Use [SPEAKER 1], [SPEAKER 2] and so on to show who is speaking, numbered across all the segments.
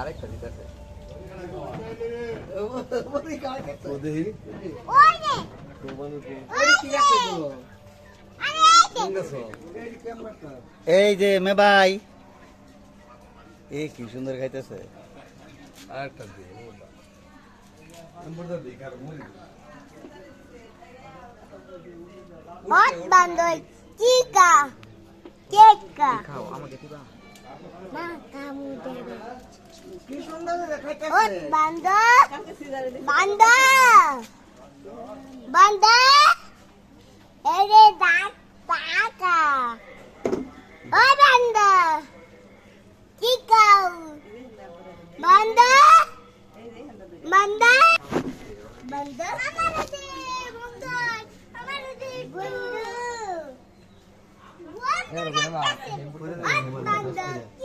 [SPEAKER 1] আরেকটা দিতেছে
[SPEAKER 2] এই যে মে ভাই। এ কি সুন্দর খাইতেছে।
[SPEAKER 1] আরেকটা দিয়ে
[SPEAKER 3] chica.
[SPEAKER 1] খাও আমাকে দিবা.
[SPEAKER 3] Hot bandol, bandol, bandol. Ere dak taka. Hot bandol, chica. Bandol, bandol. bandol. Amara de, bandol. Amara de, bandol. What? Banda, chica.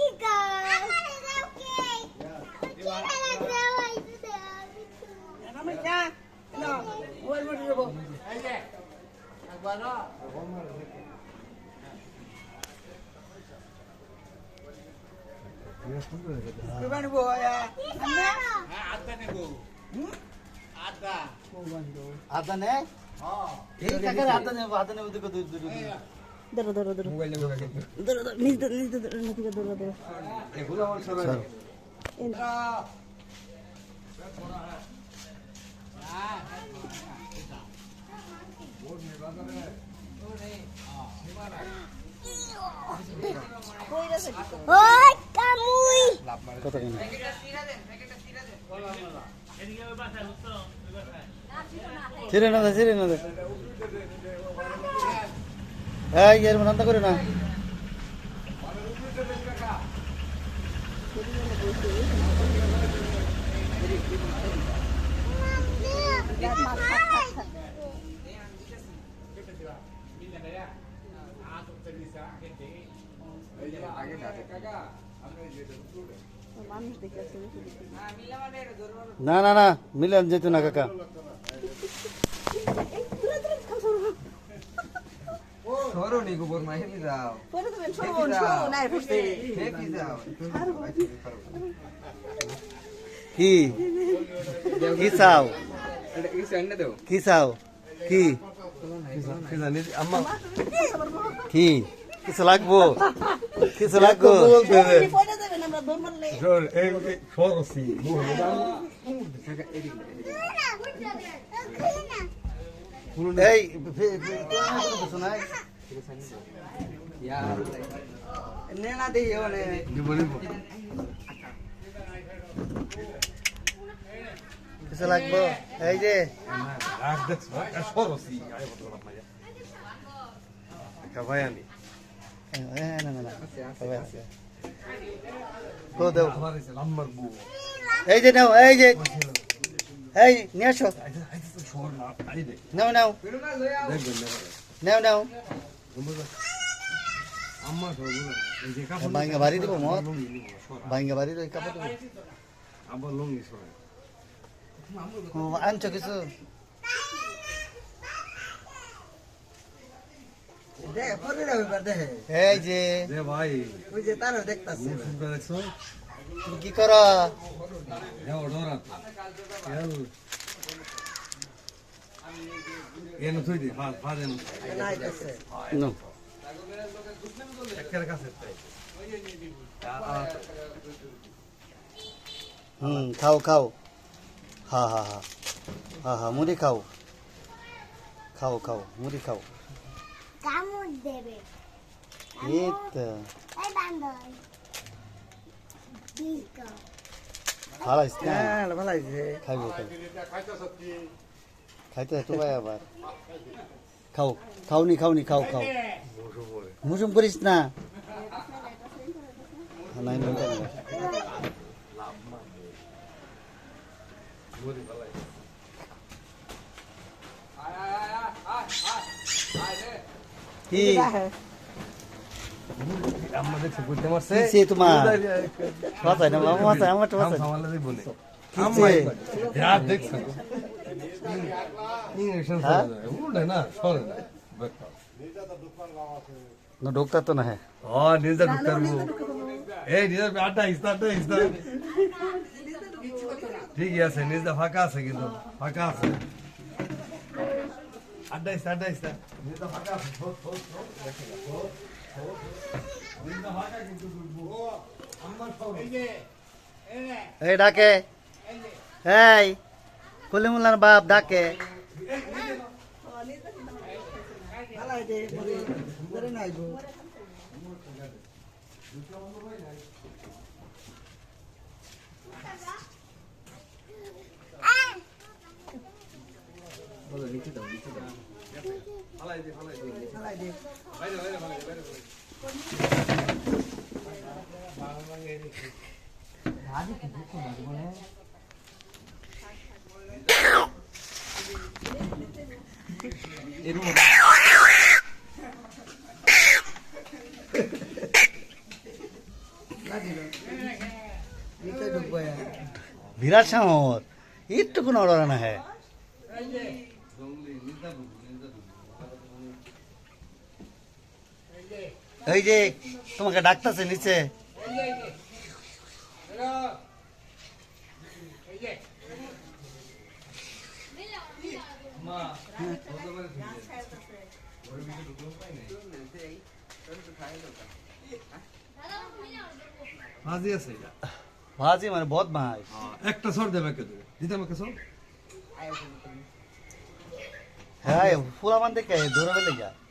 [SPEAKER 2] আদা নে এই কাকার আদা নেব আদা নেব দুটো দুটো
[SPEAKER 4] ধরো ধরো ধরো ধরো ধরো নিজ ধরো নিজ ধরো নিজ ধরো ধরো
[SPEAKER 3] Hoy,
[SPEAKER 2] কত কেন ছিড়ে না দে, ছিড়ে না দে। এই, এর রান্না করে না।
[SPEAKER 4] মানুষ দেখে আছে
[SPEAKER 2] না না না মিলান যেত না কাকা। কি? কি চাও?
[SPEAKER 1] কি
[SPEAKER 2] চাও? কি? কি? কিছু লাগবো? কিছু লাগবো? কিছু লাগবো এই যে এ, এ, না না না সবাই আছে তো দেও। এই যে নাও এই যে। এই নিয়ে আসো। নাও নাও। নাও নাও। ভাঙ্গা বাড়ি দিব মত ভাঙ্গা বাড়ি দিব কাপড় দিব আনছো কিছু
[SPEAKER 1] দে পরে দাও এবার দে
[SPEAKER 2] এই যে।
[SPEAKER 1] ওই যে তারও দেখতাছে।
[SPEAKER 2] তুমি কি করো?
[SPEAKER 1] নাইতেছে
[SPEAKER 2] নো হুম খাও খাও। হা হা হা। হা হা মুড়ি খাও। খাও খাও মুড়ি খাও।
[SPEAKER 3] Debe.
[SPEAKER 2] এই তো.
[SPEAKER 3] Chica.
[SPEAKER 2] খালাইস না?
[SPEAKER 1] হ্যাঁ ভালো আছে
[SPEAKER 2] খাইবো খাইতে তো ভাই আবার। খাও খাওনি খাওনি খাও খাও। মুসুম করিস না? নাই না। কি কিসে তোমার বাসায় না মামা বাসায় আমার তো বাসায় কিসে হ্যাঁ? না ঢুকতা তো না হ্যাঁ।
[SPEAKER 5] নিজে ঢুকতে এই নিজে আড্ডা ইস্তা ইস্তা। ঠিকই আছে নিজটা ফাঁকা আছে কিন্তু ফাঁকা আছে। নিজটা ফাঁকা কিন্তু ঢুকবো। আমার সব
[SPEAKER 2] এই ডাকে এই কলিমুল্লার বাপ ডাকে
[SPEAKER 1] ফালাই দে পরে ধরে নাই গো
[SPEAKER 5] ফালাই দে, ফালাই দে।
[SPEAKER 1] ফালাই দে
[SPEAKER 5] বাইরে, বাইরে, ফালাই দে, বাইরে, ফালাই দে।
[SPEAKER 1] নিচে ঢুকবো আর।
[SPEAKER 2] বিরাট সামর একটুকু নড়ে না হ্যাঁ
[SPEAKER 5] জঙ্গলি,
[SPEAKER 2] এই যে তোমাকে ডাকতেছে নিচে।
[SPEAKER 5] ভাজি আছে
[SPEAKER 2] ভাজি মানে বহুত ভাই
[SPEAKER 5] একটা সর দেবে কে দেবে দিতে আমাকে সর।
[SPEAKER 2] হ্যাঁ ফুলা দেখে ধরে ফেলে যা
[SPEAKER 3] ওই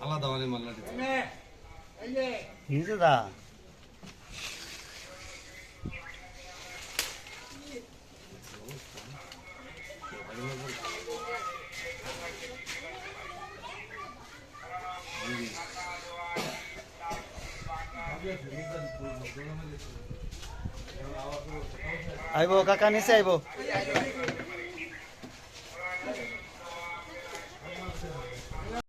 [SPEAKER 5] আলাদা মানে মাল্লা দিতে
[SPEAKER 2] নিচে দা আইব কাকা নিচে আইব